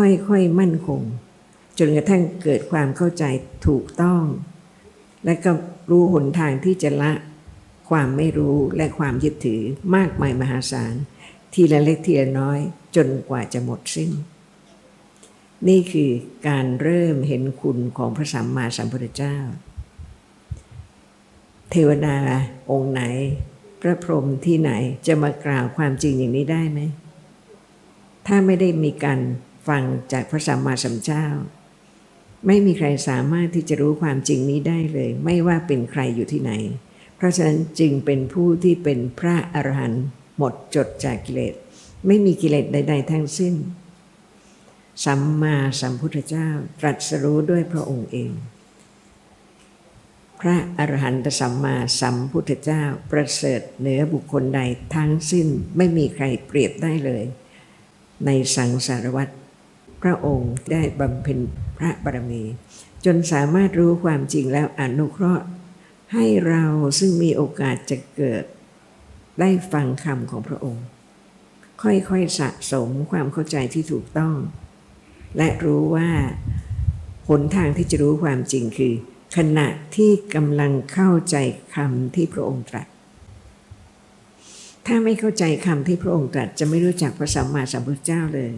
ค่อยๆมั่นคง จนกระทั่งเกิดความเข้าใจถูกต้อง และก็รู้หนทางที่จะละความไม่รู้และความยึดถือมากมายมหาศาล ทีละเล็กทีละน้อยจนกว่าจะหมดสิ้น นี่คือการเริ่มเห็นคุณของพระสัมมาสัมพุทธเจ้า เทวดาองค์ไหน พระพรหมที่ไหนจะมากล่าวความจริงอย่างนี้ได้ไหม ถ้าไม่ได้มีการ ฟังจากพระสัมมาสัมพุทธเจ้า ไม่มีใครสามารถที่จะรู้ความจริงนี้ได้เลย ไม่ว่าเป็นใครอยู่ที่ไหน เพราะฉะนั้นจึงเป็นผู้ที่เป็นพระอรหันต์หมดจดจากกิเลส ไม่มีกิเลสใด ๆ ทั้งสิ้น สัมมาสัมพุทธเจ้าตรัสรู้ด้วยพระองค์เอง พระอรหันตสัมมาสัมพุทธเจ้าประเสริฐเหนือบุคคลใดทั้งสิ้นไม่มีใครเปรียบได้เลยในสังสารวัฏ พระองค์ได้บำเพ็ญพระบารมี จนสามารถรู้ความจริงแล้วอนุเคราะห์ ให้เราซึ่งมีโอกาสจะเกิด ได้ฟังคำของพระองค์ ค่อยๆสะสมความเข้าใจที่ถูกต้อง และรู้ว่าหนทางที่จะรู้ความจริงคือ ขณะที่กำลังเข้าใจคำที่พระองค์ตรัสถ้าไม่เข้าใจคำที่พระองค์ตรัสจะไม่รู้จักพระสัมมาสัมพุทธเจ้าเลย